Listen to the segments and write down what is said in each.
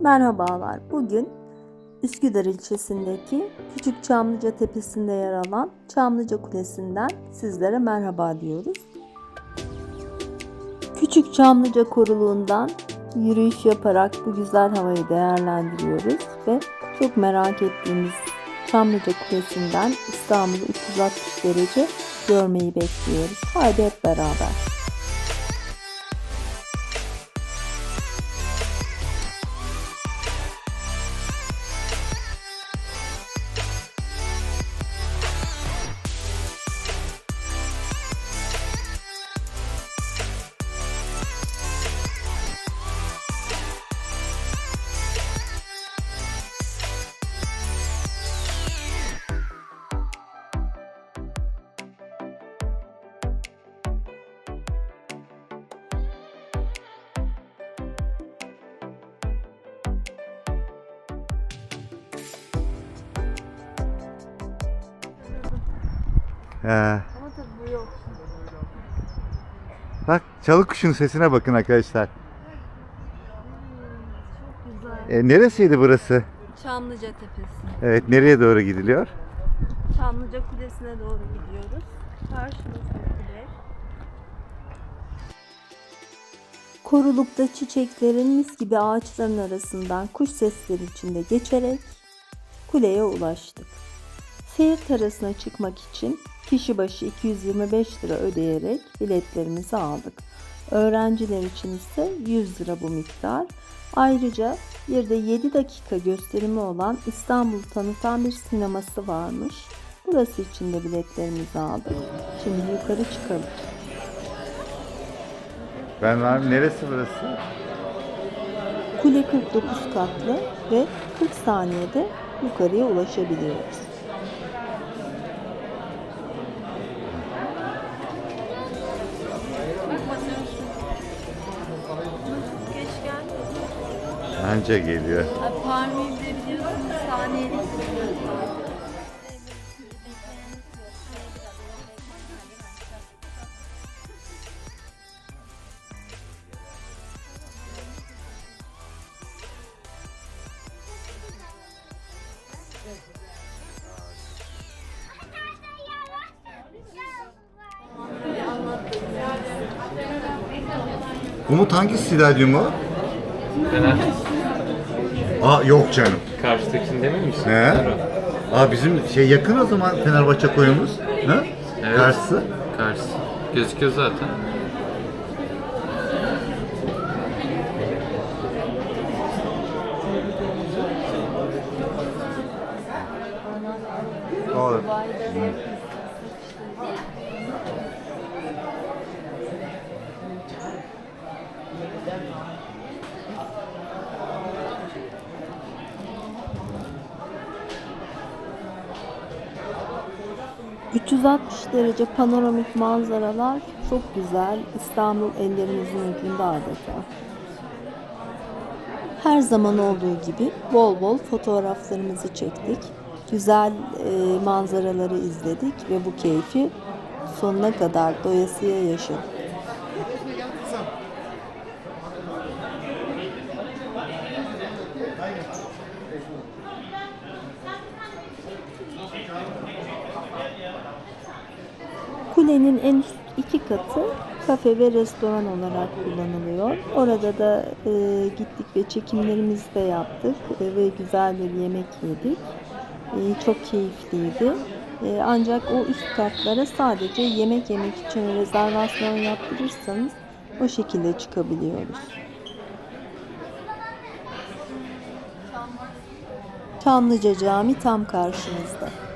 Merhabalar. Bugün Üsküdar ilçesindeki Küçük Çamlıca Tepesi'nde yer alan Çamlıca Kulesi'nden sizlere merhaba diyoruz. Küçük Çamlıca Koruluğundan yürüyüş yaparak bu güzel havayı değerlendiriyoruz ve çok merak ettiğimiz Çamlıca Kulesi'nden İstanbul'u 360 derece görmeyi bekliyoruz. Haydi hep beraber. He. Ama tabii bu yok. Bak çalı kuşun sesine bakın arkadaşlar. Çok güzel. E, neresiydi burası? Çamlıca Tepesi. Evet nereye doğru gidiliyor? Çamlıca Kulesi'ne doğru gidiyoruz. Karşımızda kule. Korulukta çiçeklerin mis gibi ağaçların arasından kuş sesleri içinde geçerek kuleye ulaştık. Seyir terasına çıkmak için kişi başı 225 lira ödeyerek biletlerimizi aldık. Öğrenciler için ise 100 lira bu miktar. Ayrıca bir de 7 dakika gösterimi olan İstanbul tanıtan bir sineması varmış. Burası için de biletlerimizi aldık. Şimdi yukarı çıkalım. Ben var neresi burası? Kule 49 katlı ve 40 saniyede yukarıya ulaşabiliyoruz. Anca geliyor. Parmi'yi de biliyorsunuz saniyelik Umut hangi stadyumu? Fener. Aa yok canım. Karşıdakini demin misin? He? Aa bizim şey yakın o zaman Fenerbahçe koyumuz. Ha? Evet. Karşısı. Karşısı. Gözüküyor zaten. Olur. ...360 derece panoramik manzaralar çok güzel. İstanbul ellerimizin ucunda adeta. Her zaman olduğu gibi bol bol fotoğraflarımızı çektik. Güzel e, manzaraları izledik ve bu keyfi sonuna kadar doyasıya yaşadık. Kulenin en üst iki katı kafe ve restoran olarak kullanılıyor. Orada da e, gittik ve çekimlerimizi de yaptık e, ve güzel bir yemek yedik. E, çok keyifliydi. E, ancak o üst katlara sadece yemek yemek için rezervasyon yaptırırsanız o şekilde çıkabiliyoruz. Çamlıca Cami tam karşımızda.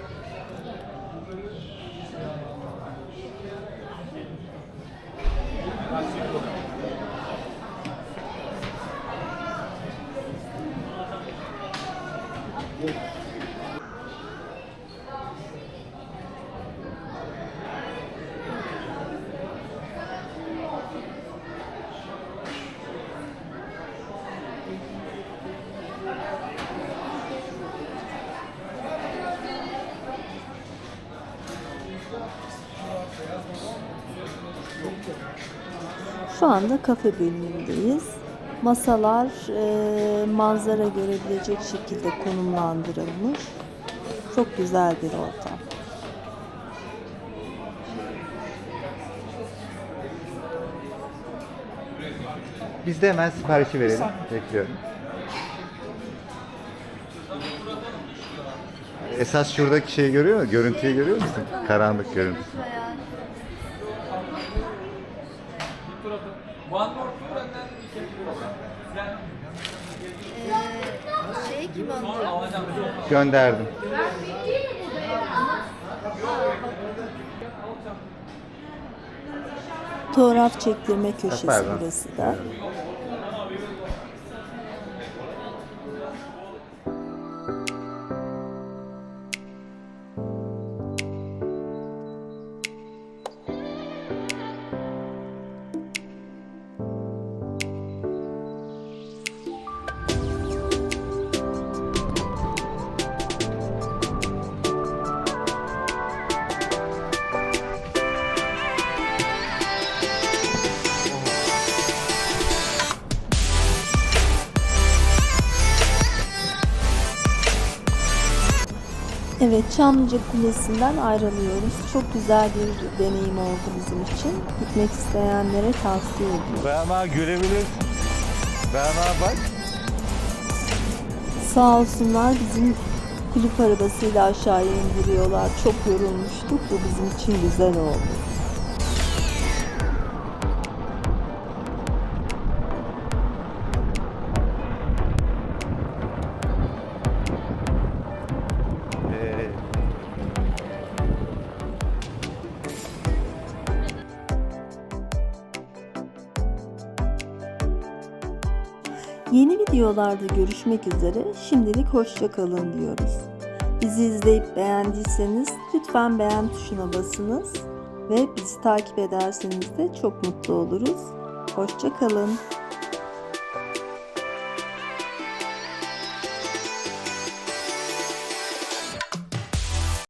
Şu anda kafe bölümündeyiz. Masalar e, manzara görebilecek şekilde konumlandırılmış. Çok güzel bir ortam. Biz de hemen siparişi verelim. Bekliyorum. Esas şuradaki şeyi görüyor musun? Görüntüyü görüyor musun? Karanlık görüntü. Gönderdim. Fotoğraf çektirme köşesi burası da. Evet Çamlıca Kulesi'nden ayrılıyoruz. Çok güzel bir deneyim oldu bizim için. Gitmek isteyenlere tavsiye ediyorum. Berna görebilir. Berna bak. Sağ olsunlar bizim kulüp arabasıyla aşağıya indiriyorlar. Çok yorulmuştuk. Bu bizim için güzel oldu. Yeni videolarda görüşmek üzere. Şimdilik hoşça kalın diyoruz. Bizi izleyip beğendiyseniz lütfen beğen tuşuna basınız ve bizi takip ederseniz de çok mutlu oluruz. Hoşça kalın.